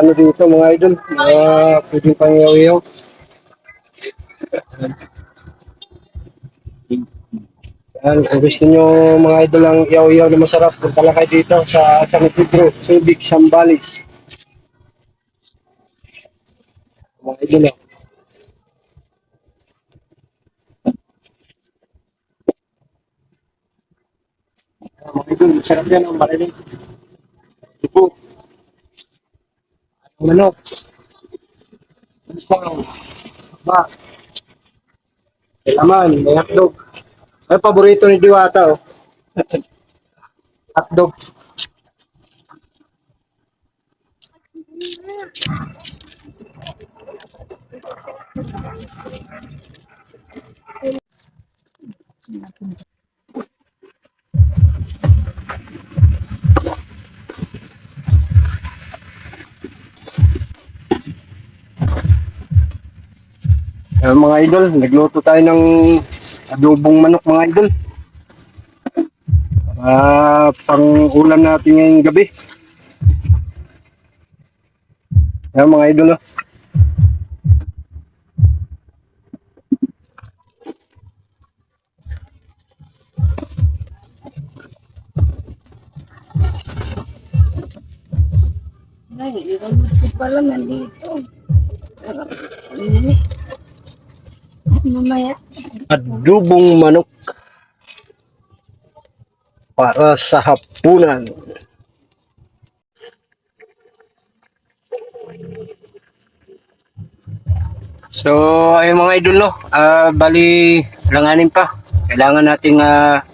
ano dito mga idol. Mga pwedeng pang iyaw-iyaw. Yan, kung gusto nyo mga idol ang iyaw-iyaw na masarap, punta lang kayo dito sa San Pedro, Subic, Sambales. Mga idol ah. Ah, Mga idol, masarap yan ang marinig. Ipo. Ang manok. Isang. Ba. May laman, may hotdog. Ay, paborito ni Diwata, oh. hotdog. Ayan, mga idol, nagluto tayo ng adobong manok mga idol. Ah, pang ulam natin ngayong gabi. Ayan mga idol. Oh. Ay, iwan ko pala nandito. Mamaya. Adobong manok para sa hapunan. So, ayun mga idol no, ah bali langanin pa. Kailangan nating ah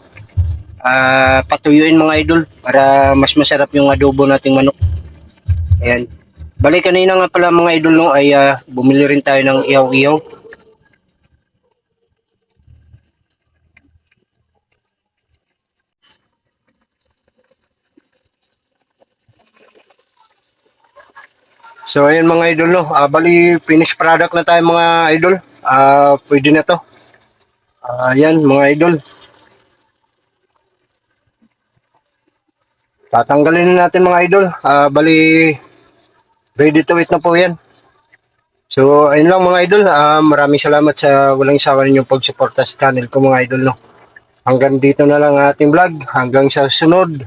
ah, patuyuin mga idol para mas masarap yung adobo nating manok. Ayan. Bali kanina nga pala mga idol no ay ah, bumili rin tayo ng iyaw-iyaw. So ayun mga idol no, Ah, bali finished product na tayo mga idol. Ah, pwede na to. Ah, yan mga idol. Tatanggalin na natin mga idol. Ah, bali ready to eat na po yan. So ayun lang mga idol. Ah, maraming salamat sa walang sawa ninyong pagsuporta sa channel ko mga idol no. Hanggang dito na lang ang ating vlog. Hanggang sa sunod.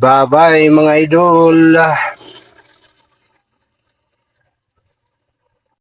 Bye bye mga idol.